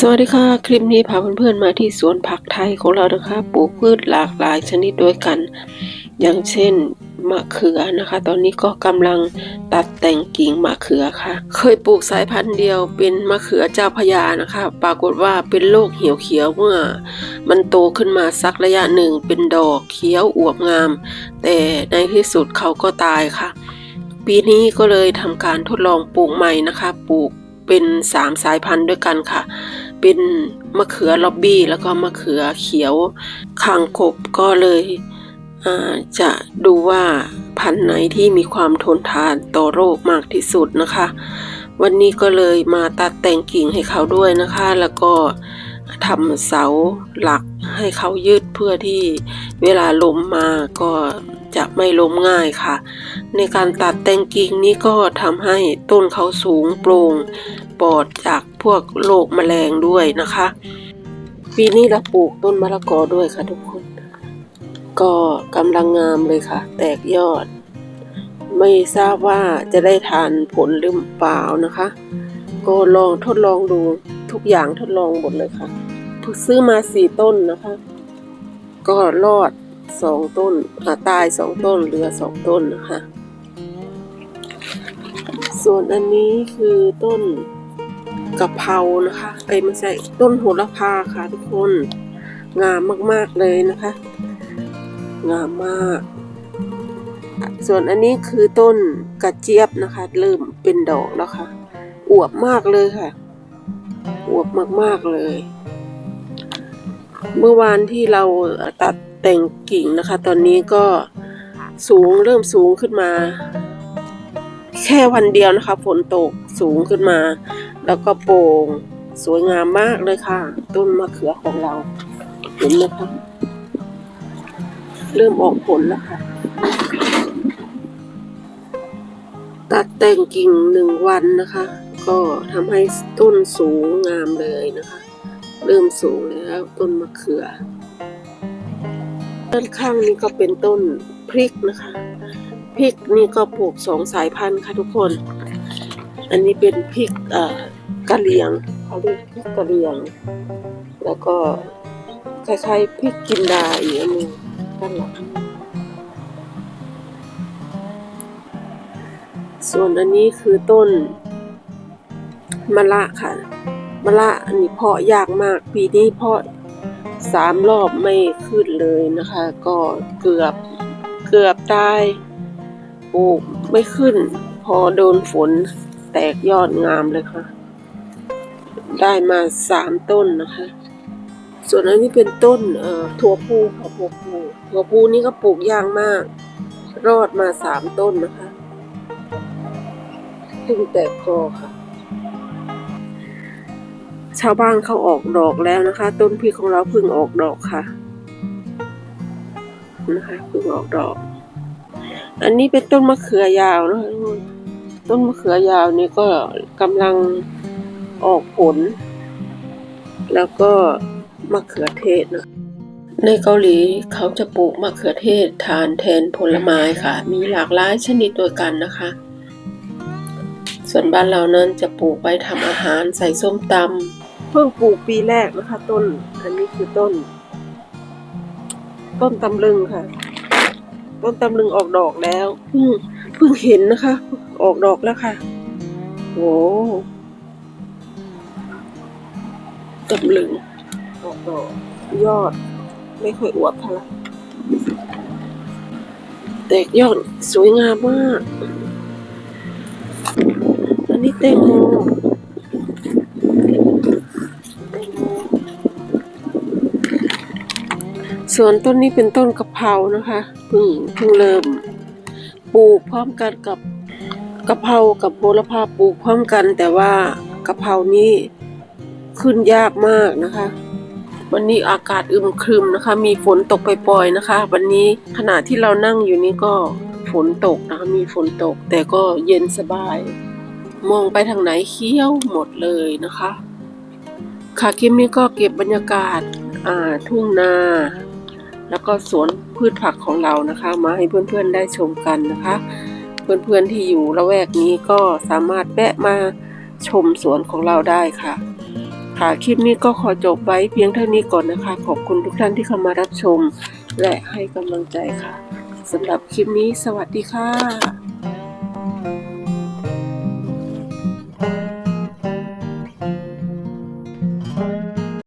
สวัสดีค่ะ คลิปนี้พาเพื่อนๆมาที่สวนผักไทยของเรานะคะ ปลูกพืชหลากหลายชนิดด้วยกัน อย่างเช่นมะเขือนะคะ ตอนนี้ก็กำลังตัดแต่งกิ่งมะเขือค่ะ เคยปลูกสายพันธุ์เดียวเป็นมะเขือเจ้าพระยานะคะ ปรากฏว่าเป็นโรคเหี่ยวเขียวเมื่อ มันโตขึ้นมาสักระยะหนึ่งเป็นดอกเขียวอวบงาม แต่ในที่สุดเขาก็ตายค่ะ ปีนี้ก็เลยทำการทดลองปลูกใหม่นะคะ ปลูกเป็นสามสายพันธุ์ด้วยกันค่ะ เป็นมะเขือล็อบบี้แล้วก็มะเขือเขียวคางคบก็เลยจะดูว่าพันธุ์ไหนที่มีความทนทานต่อโรคมากที่สุดนะคะ วันนี้ก็เลยมาตัดแต่งกิ่งให้เขาด้วยนะคะ แล้วก็ทำเสาหลักให้เขายืดเพื่อที่เวลาลมมาก็จะไม่ล้มง่ายค่ะ ในการตัดแต่งกิ่งนี้ก็ทำให้ต้นเขาสูงโปร่งปลอดจาก พวกโรคแมลงด้วยนะคะ ปีนี้เราปลูกต้นมะละกอด้วยค่ะทุกคน ก็กำลังงามเลยค่ะ แตกยอด ไม่ทราบว่าจะได้ทานผลหรือเปล่านะคะ ก็ลองทดลองดูทุกอย่างทดลองหมดเลยค่ะซื้อมาสี่ต้นนะคะ ก็รอดสองต้นตายสองต้นเหลือสองต้นนะคะ ส่วนอันนี้คือต้น กะเพรานะคะเอ้ยไม่ใช่ต้นโหระพาค่ะทุกคน งามมากๆเลยนะคะ งามมาก ส่วนอันนี้คือต้นกระเจี๊ยบนะคะ เริ่มเป็นดอกแล้วค่ะ อวบมากเลยค่ะ อวบมากๆเลย เมื่อวานที่เราตัดแต่งกิ่งนะคะ ตอนนี้ก็สูงเริ่มสูงขึ้นมา แค่วันเดียวนะคะฝนตกสูงขึ้นมา แล้วก็โปร่งสวยงามมากเลยค่ะ ต้นมะเขือของเรา เห็นไหมคะ เริ่มออกผลแล้วค่ะ ตัดแต่งกิ่งหนึ่งวันนะคะ ก็ทำให้ต้นสูงงามเลยนะคะ เริ่มสูงแล้วต้นมะเขือ ด้านข้างนี้ก็เป็นต้นพริกนะคะพริกนี่ก็ปลูกสองสายพันธุ์ค่ะทุกคน อันนี้เป็นพริกเอ่อ กะเหรี่ยงเขาเรียกพริกกะเหรี่ยง แล้วก็คล้ายๆพริกกินดาอีกอันหนึงด้านหลังส่วนอันนี้คือต้นมะละค่ะมะละอันนี้เพาะยากมากปีนี้เพาะสามรอบไม่ขึ้นเลยนะคะ ก็เกือบเกือบตายปลูกไม่ขึ้น พอโดนฝนแตกยอดงามเลยค่ะ ได้มาสามต้นนะคะ ส่วนอันนี้เป็นต้นเอ่อถั่วพูค่ะถั่วพูถั่วพูนี่ก็ปลูกยากมาก รอดมาสามต้นนะคะเพิ่งแตกกอค่ะ ชาวบ้านเขาออกดอกแล้วนะคะ ต้นพริกของเราเพิ่งออกดอกค่ะนะคะเพิ่งออกดอก อันนี้เป็นต้นมะเขือยาวนะคะต้นมะเขือยาวนี่ก็กำลัง ออกผล แล้วก็มะเขือเทศนะในเกาหลีเขาจะปลูกมะเขือเทศทานแทนผลไม้ค่ะ มีหลากหลายชนิดด้วยกันนะคะ ส่วนบ้านเรานั้นจะปลูกไว้ทำอาหารใส่ส้มตำเพิ่งปลูกปีแรกนะคะ ต้น อันนี้คือต้น ต้นตำลึงค่ะ ต้นตำลึงออกดอกแล้วเพิ่งเพิ่งเห็นนะคะ ออกดอกแล้วค่ะ โอ้ ตำลึงออยอดไม่ค่อยอวบเท่าไหร่แตกยอดสวยงามมาก อันนี้แตงโมแตงโมส่วนต้นนี้เป็นต้นกะเพรานะคะเพิ่งเพิ่งเริ่มปลูกพร้อมกันกับกะเพรากับโหระพาปลูกพร้อมกัน แต่ว่ากะเพรานี้ ขึ้นยากมากนะคะ วันนี้อากาศอึมครึมนะคะ มีฝนตกปล่อยๆนะคะ วันนี้ขณะที่เรานั่งอยู่นี้ก็ฝนตกนะคะ มีฝนตกแต่ก็เย็นสบาย มองไปทางไหนเขี้ยวหมดเลยนะคะ ค่ะคลิปนี้ก็เก็บบรรยากาศอ่าทุ่งนา แล้วก็สวนพืชผักของเรานะคะ มาให้เพื่อนๆได้ชมกันนะคะ เพื่อนๆที่อยู่ละแวกนี้ก็สามารถแวะมาชมสวนของเราได้ค่ะ ค่ะคลิปนี้ก็ขอจบไว้เพียงเท่านี้ก่อนนะคะ ขอบคุณทุกท่านที่เข้ามารับชม และให้กำลังใจค่ะสำหรับคลิปนี้สวัสดีค่ะ